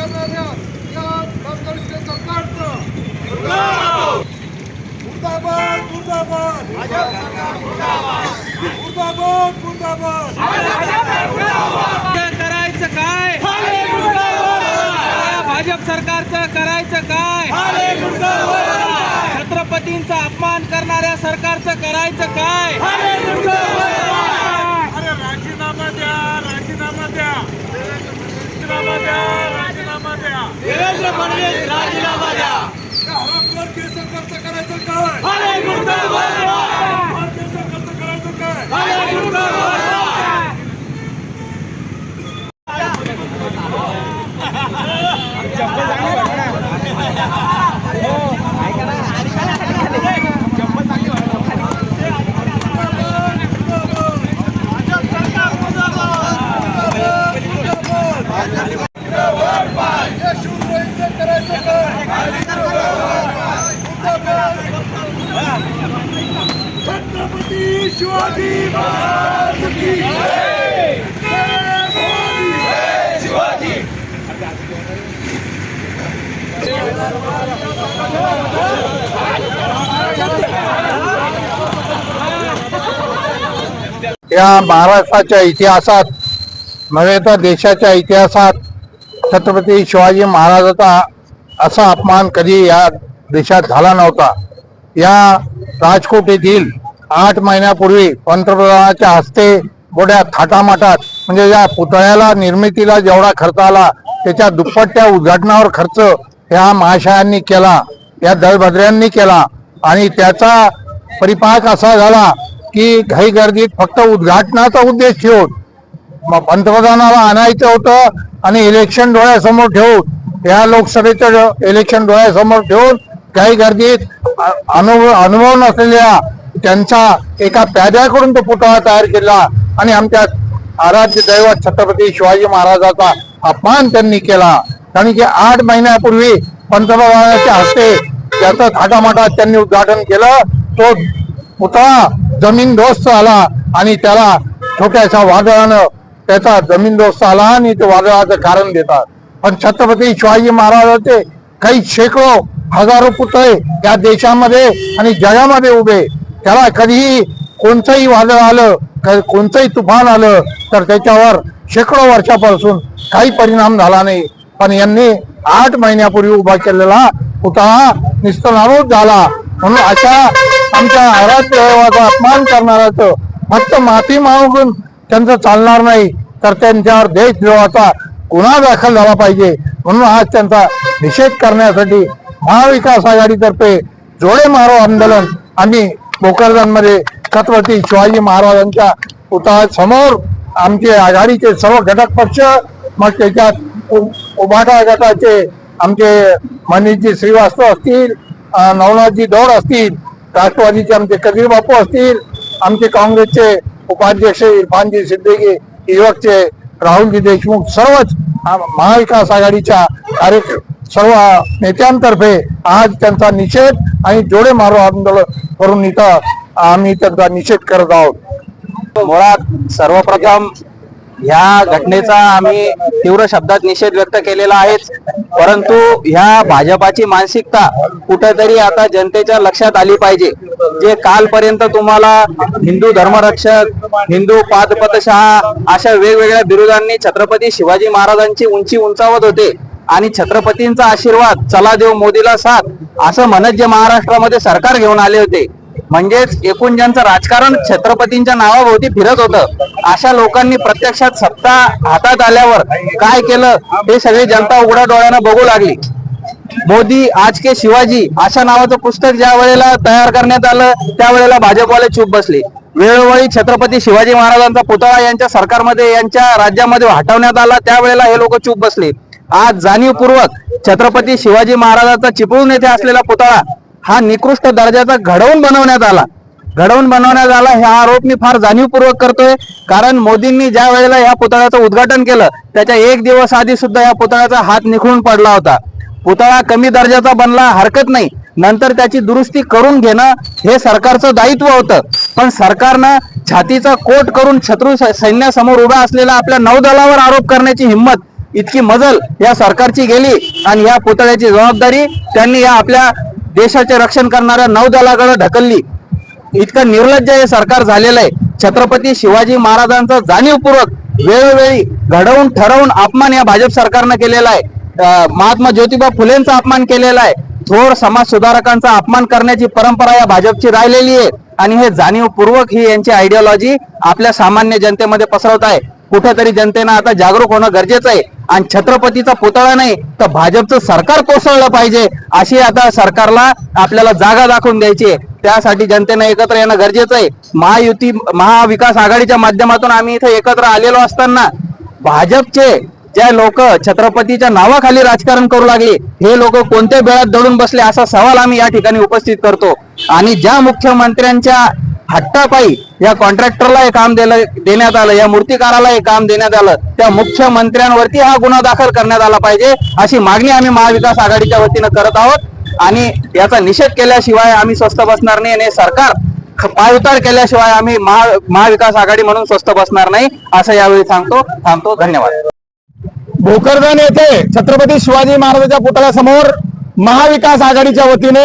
करणाऱ्या या बांगलादेश सरकारचं. मुर्दाबाद मुर्दाबाद. मुर्दाबाद मुर्दाबाद. करायचं काय? भाजप सरकारचं करायचं काय? छत्रपतींचा अपमान करणाऱ्या सरकारचं करायचं काय? ない。या महाराष्ट्राच्या इतिहासात नव्हे तर देशाच्या इतिहासात छत्रपती शिवाजी महाराजाचा असा अपमान कधी या देशात झाला नव्हता. या राजकोट येथील आठ महिन्यापूर्वी पंतप्रधानाच्या हस्ते मोठ्या थाटामाटात म्हणजे या पुतळ्याला निर्मितीला जेवढा खर्च आला त्याच्या दुप्पट्या उद्घाटनावर खर्च या महाशयांनी केला या दळभद्र्यांनी केला आणि त्याचा परिपाक असा झाला की घाई गर्दीत फक्त उद्घाटनाचा उद्देश ठेवून पंतप्रधानाला आणायचं होतं आणि इलेक्शन डोळ्यासमोर ठेवून या लोकसभेचं इलेक्शन डोळ्यासमोर ठेवून घाई गर्दीत अनुभव अनुभव नसलेल्या त्यांचा एका प्याद्याकडून तो पुतळा तयार केला आणि आमच्या आराध्य दैवत छत्रपती शिवाजी महाराजाचा अपमान त्यांनी केला. कारण की आठ महिन्यापूर्वी पंतप्रधानाच्या हस्ते त्याचं थाटामाटात त्यांनी उद्घाटन केलं तो पुतळा जमीनदोस्त आला आणि त्याला छोट्याशा वादळानं त्याचा जमीनदोस्त आला आणि ते वादळाचं कारण देतात. पण छत्रपती शिवाजी महाराजाचे काही शेकडो हजारो पुतळे या देशामध्ये आणि जगामध्ये उभे. त्याला कधीही कोणतंही वादळ आलं कोणतंही तुफान आलं तर त्याच्यावर शेकडो वर्षापासून काही परिणाम झाला नाही. पण यांनी आठ महिन्यापूर्वी उभा केलेला पुतळा निस्तनारूप झाला. म्हणून अशा आमच्या आराध्य देवाचा अपमान करणाऱ्याचं फक्त माफी मागून त्यांचं चालणार नाही तर त्यांच्यावर देशद्रोहाचा गुन्हा दाखल झाला पाहिजे. म्हणून आज त्यांचा निषेध करण्यासाठी महाविकास आघाडीतर्फे जोडे मारो आंदोलन आम्ही भोकरदनमध्ये छत्रपती शिवाजी महाराजांच्या पुतळ्या समोर आमचे आघाडीचे सर्व घटक पक्ष मग त्याच्यात उ- उभाटा गटाचे आमचे मनीषजी श्रीवास्तव असतील नवनाथजी दौड असतील राष्ट्रवादीचे आमचे कबीर बापू असतील आमचे काँग्रेसचे उपाध्यक्ष इरफानजी सिद्दीकी युवकचे राहुलजी देशमुख सर्वच महाविकास आघाडीच्या कार्य सर्व नेत्यांतर्फे आज त्यांचा निषेध आणि जोडे मारो आंदोलन करून इथं आम्ही त्यांचा निषेध करत आहोत. मुळात सर्वप्रथम ह्या घटनेचा आम्ही तीव्र शब्दात निषेध व्यक्त केलेला आहेच. परंतु ह्या भाजपाची मानसिकता कुठेतरी आता जनतेच्या लक्षात आली पाहिजे. जे कालपर्यंत तुम्हाला हिंदू धर्मरक्षक हिंदू पादपतशहा अशा वेगवेगळ्या बिरुदांनी छत्रपती शिवाजी महाराजांची उंची उंचावत होते आणि छत्रपतींचा आशीर्वाद चला देव मोदीला साथ असं म्हणत जे महाराष्ट्रामध्ये सरकार घेऊन आले होते. म्हणजेच एकूण ज्यांचं राजकारण छत्रपतींच्या नावाभोवती फिरत होतं अशा लोकांनी प्रत्यक्षात सत्ता हातात आल्यावर काय केलं हे सगळी जनता उघड्या डोळ्यानं बघू लागली. मोदी आज के शिवाजी अशा नावाचं पुस्तक ज्या वेळेला तयार करण्यात आलं त्यावेळेला भाजपवाले चूप बसले. वेळोवेळी छत्रपती शिवाजी महाराजांचा पुतळा यांच्या सरकारमध्ये यांच्या राज्यामध्ये हटवण्यात आला त्यावेळेला हे लोक चूप बसले. आज जाणीवपूर्वक छत्रपती शिवाजी महाराजांचा चिपळूण येथे असलेला पुतळा हा निकृष्ट दर्जाचा घडवून बनवण्यात आला. घडवून बनवण्यात आला हे आरोप मी फार जाणीवपूर्वक करतोय. कारण मोदींनी ज्या वेळेला या पुतळ्याचं उद्घाटन केलं त्याच्या एक दिवस आधी सुद्धा या पुतळ्याचा हात निखळून पडला होता. पुतळा कमी दर्जाचा बनला हरकत नाही. नंतर त्याची दुरुस्ती करून घेणं हे सरकारचं दायित्व होतं. पण सरकारनं छातीचा कोट करून शत्रू स- सैन्यासमोर उभा असलेला आपल्या नौदलावर आरोप करण्याची हिंमत इतकी मजल या सरकारची गेली. आणि या पुतळ्याची जबाबदारी त्यांनी या आपल्या देशाचे रक्षण करणाऱ्या नौदलाकडे ढकलली. इतकं निर्लज्ज हे सरकार झालेलं आहे. छत्रपती शिवाजी महाराजांचा जाणीवपूर्वक वेळोवेळी घडवून ठरवून अपमान या भाजप सरकारनं केलेला आहे. महात्मा ज्योतिबा फुलेंचा अपमान केलेला आहे. थोर समाज सुधारकांचा अपमान करण्याची परंपरा या भाजपची राहिलेली आहे. आणि हे जाणीवपूर्वक ही यांची आयडिओलॉजी आपल्या सामान्य जनतेमध्ये पसरवत आहे. कुठेतरी जनतेनं आता जागरूक होणं गरजेचं आहे. आणि छत्रपतीचा पुतळा नाही तर भाजपचं सरकार कोसळलं पाहिजे अशी आता सरकारला आपल्याला जागा दाखवून द्यायची आहे. त्यासाठी जनतेनं एकत्र येणं गरजेचं आहे. महायुती महाविकास आघाडीच्या माध्यमातून आम्ही इथे एकत्र आलेलो असताना भाजपचे ज्या लोक छत्रपतीच्या नावाखाली राजकारण करू लागले हे लोक कोणत्या बेळात दडून बसले असा सवाल आम्ही या ठिकाणी उपस्थित करतो. आणि ज्या मुख्यमंत्र्यांच्या हट्टापायी या कॉन्ट्रॅक्टरला हे काम दिलं देण्यात आलं या मूर्तिकाराला हे काम देण्यात आलं त्या मुख्यमंत्र्यांवरती हा गुन्हा दाखल करण्यात आला पाहिजे अशी मागणी आम्ही महाविकास आघाडीच्या वतीनं करत आहोत. आणि याचा निषेध केल्याशिवाय आम्ही स्वस्थ बसणार नाही आणि सरकार पायउतार केल्याशिवाय आम्ही महा महाविकास आघाडी म्हणून स्वस्थ बसणार नाही असं यावेळी सांगतो थांबतो धन्यवाद. भोकरदन येथे छत्रपती शिवाजी महाराजांच्या पुतळ्यासमोर महाविकास आघाडीच्या वतीने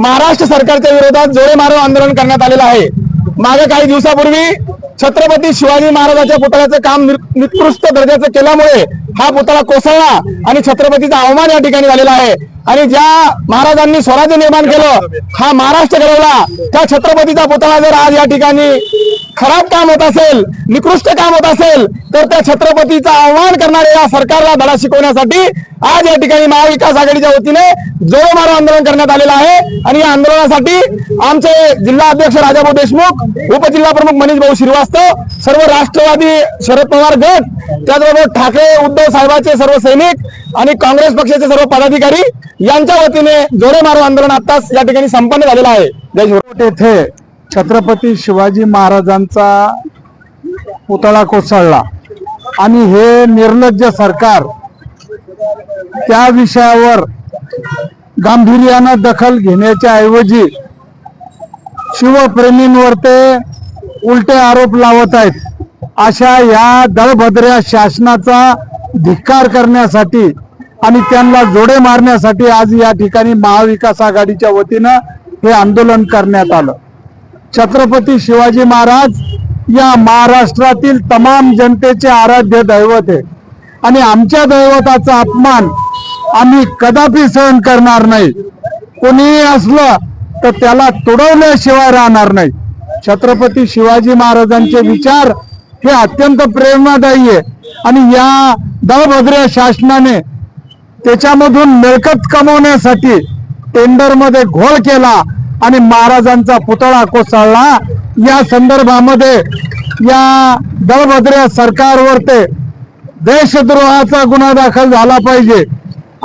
महाराष्ट्र सरकारच्या विरोधात जोरे मारो आंदोलन करण्यात आलेलं आहे. मागे काही दिवसापूर्वी छत्रपती शिवाजी महाराजांच्या पुतळ्याचं काम निकृष्ट दर्जाचं केल्यामुळे हा पुतळा कोसळला आणि छत्रपतीचा अवमान या ठिकाणी झालेला आहे. आणि ज्या महाराजांनी स्वराज्य निर्माण केलं हा महाराष्ट्र घडवला. त्या छत्रपतीचा पुतळा जर आज या ठिकाणी खराब काम होत असेल निकृष्ट काम होत असेल तर त्या छत्रपतीचा आव्हान करणाऱ्या या सरकारला धडा शिकवण्यासाठी आज या ठिकाणी महाविकास आघाडीच्या वतीने जोरो मारो आंदोलन करण्यात आलेलं आहे. आणि या आंदोलनासाठी आमचे जिल्हा अध्यक्ष राजाभाऊ देशमुख उपजिल्हा प्रमुख मनीष भाऊ श्रीवास्तव सर्व राष्ट्रवादी शरद पवार गट त्याचबरोबर ठाकरे उद्धव साहेबांचे सर्व सैनिक आणि काँग्रेस पक्षाचे सर्व पदाधिकारी यांच्या वतीने जोरे मारो आंदोलन आताच या ठिकाणी संपन्न झालेलं आहे. येथे छत्रपती शिवाजी महाराजांचा पुतळा कोसळला. आणि हे निर्लज्ज सरकार त्या विषयावर गांभीर्यानं दखल घेण्याच्या ऐवजी शिवप्रेमींवर ते उलटे आरोप लावत आहेत. अशा या दळभद्र्या शासनाचा धिक्कार करण्यासाठी आणि त्यांना जोडे मारण्यासाठी आज या ठिकाणी महाविकास आघाडीच्या वतीनं हे आंदोलन करण्यात आलं. छत्रपती शिवाजी महाराज या महाराष्ट्रातील तमाम जनतेचे आराध्य दैवत आहे आणि आमच्या दैवताचा अपमान आम्ही कदापि सहन करणार नाही. कोणीही असलं तर त्याला तुडवल्याशिवाय राहणार नाही. छत्रपती शिवाजी महाराजांचे विचार हे अत्यंत प्रेरणादायी आहे. आणि या दळभद्र्या शासनाने त्याच्यामधून मिळकत कमवण्यासाठी टेंडरमध्ये घोळ केला आणि महाराजांचा पुतळा कोसळला. या संदर्भामध्ये या दळभद्र्या सरकारवर ते देशद्रोहाचा गुन्हा दाखल झाला पाहिजे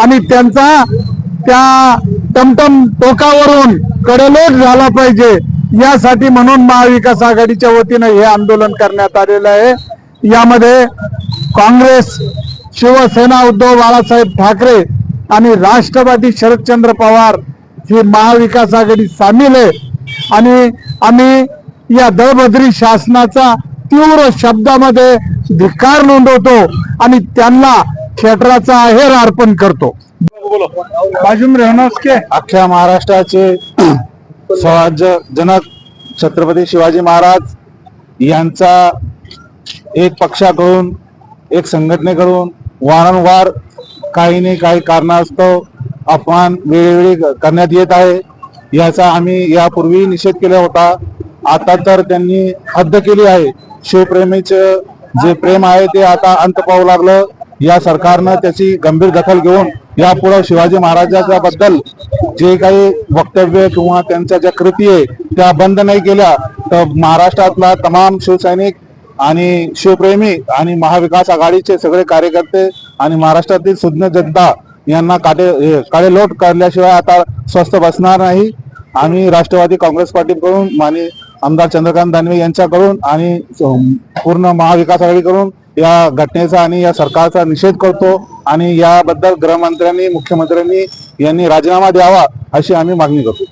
आणि त्यांचा त्या टमटम टोकावरून कडेलोट झाला पाहिजे. यासाठी म्हणून महाविकास आघाडीच्या वतीनं हे आंदोलन करण्यात आलेलं आहे. यामध्ये काँग्रेस शिवसेना उद्धव बाळासाहेब ठाकरे आणि राष्ट्रवादी शरदचंद्र पवार ही महाविकास आघाडी सामील आहे. आणि आम्ही या दळभद्री शासनाचा तीव्र शब्दामध्ये धिक्कार नोंदवतो आणि त्यांना क्षेत्राचा आहेर अर्पण करतो. बाजूम रेहनोस के अख्ख्या महाराष्ट्राचे स्वराज्य जनक छत्रपती शिवाजी महाराज यांचा एक पक्षाकडून एक संघटनेकडून वारंवार काही नाही काही कारणास्तव अपमान वेळोवेळी करण्यात येत आहे. याचा आम्ही यापूर्वी निषेध केला होता. आता तर त्यांनी हद्द केली आहे. शिवप्रेमीचं जे प्रेम आहे ते आता अंत पाहू लागलं. या सरकारनं त्याची गंभीर दखल घेऊन यापुढे शिवाजी महाराजांच्या बद्दल जे काही वक्तव्य किंवा त्यांच्या ज्या कृती आहे त्या बंद नाही केल्या. तर महाराष्ट्रातला तमाम शिवसैनिक आणि शिवप्रेमी आणि महाविकास आघाडीचे सगळे कार्यकर्ते आणि महाराष्ट्रातील सुज्ञ जनता यांना काटे हे, काळेलोट काढल्याशिवाय आता स्वस्थ बसणार नाही. आम्ही राष्ट्रवादी काँग्रेस पार्टीकडून माननीय आमदार चंद्रकांत दानवे यांच्याकडून आणि पूर्ण महाविकास आघाडीकडून या घटनेचा आणि या सरकारचा निषेध करतो आणि याबद्दल गृहमंत्र्यांनी मुख्यमंत्र्यांनी यांनी राजीनामा द्यावा अशी आम्ही मागणी करतो.